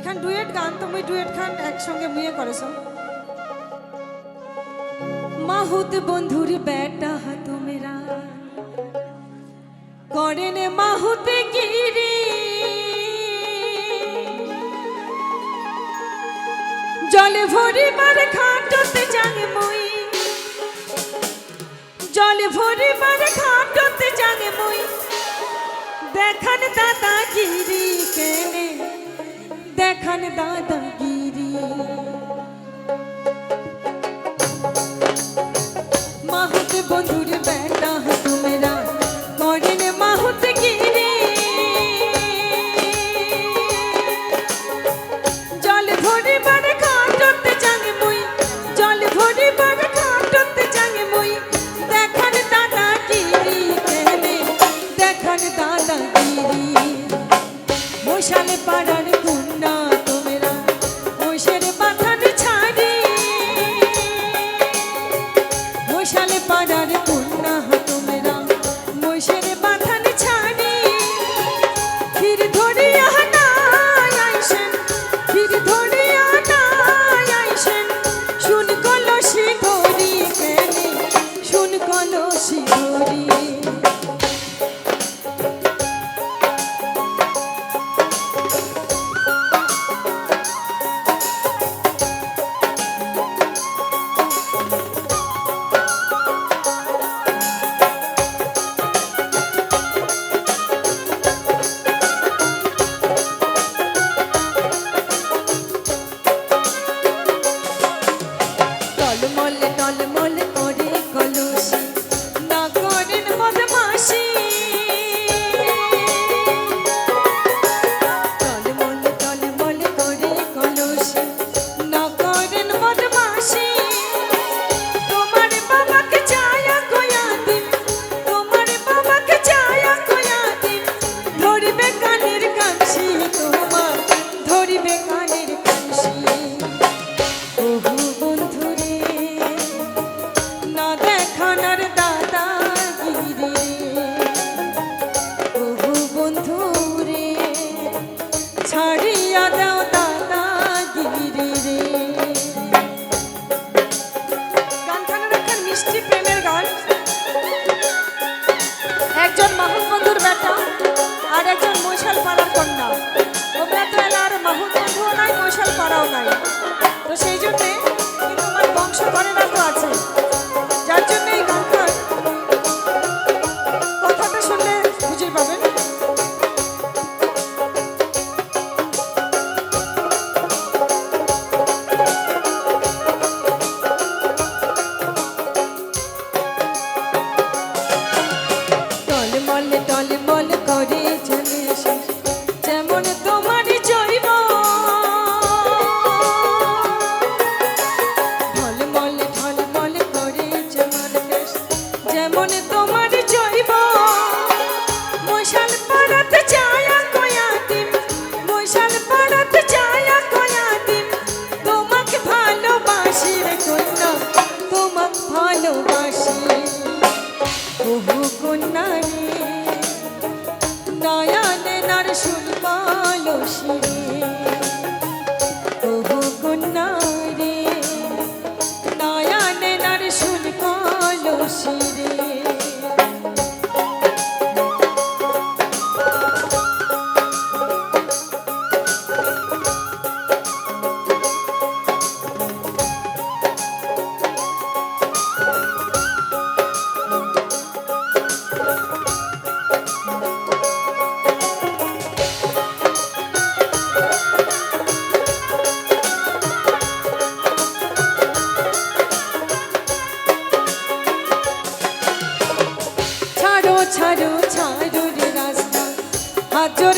এখান ডুয়েট গান, তুমি ডুয়েট খান একসঙ্গে মুয়ে করেছ মাহুত বন্ধুর বেটা হাতো মেরা করেন মাহুতে গিরি। জলে ভরি মার খাটতে জাগে মই। জলে ভরি মার খাটতে জাগে মই। দেখান দাদাগিরি কেনে দেখান দাদাগিরি। মাহুত বন্ধুর বেটা, তোমরা করেন মাহুত গিরি। জল ভরে বারে খাটতে জাগে মুই, জল ভরে বারে খাটতে দেখান দাদাগিরি দেখান দাদাগিরি। পাড়ার ধরি দেখানার দাদাগিরি ওহো বন্ধুরে ছাড়িয়া দাও দাদাগিরি রে। গানখানার একটা মিষ্টি প্রেমের গান? একজন মাহুত বন্ধুর বেটা আর একজন মশাল পাড়ার কন্যা। তোমরা তো এলার মাহুত বন্ধুও নাই মশাল পাড়াও নাই। শুনবাল ছাড়ো ছাড়ো রে রাস্তা। হাজর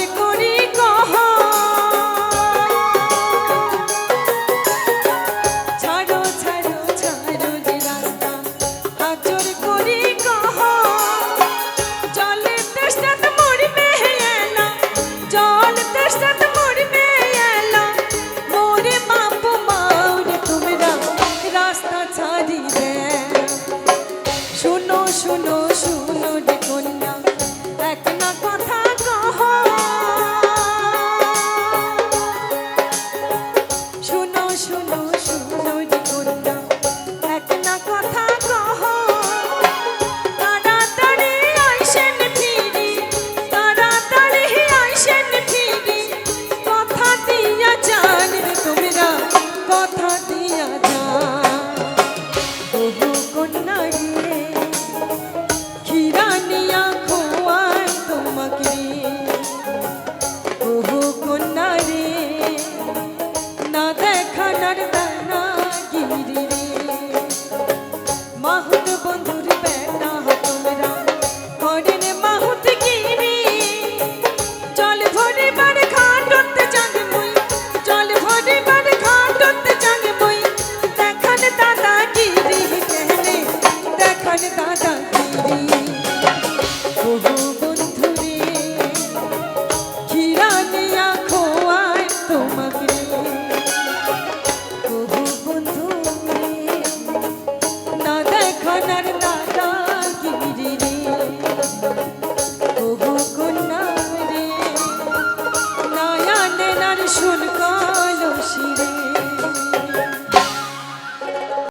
Lord.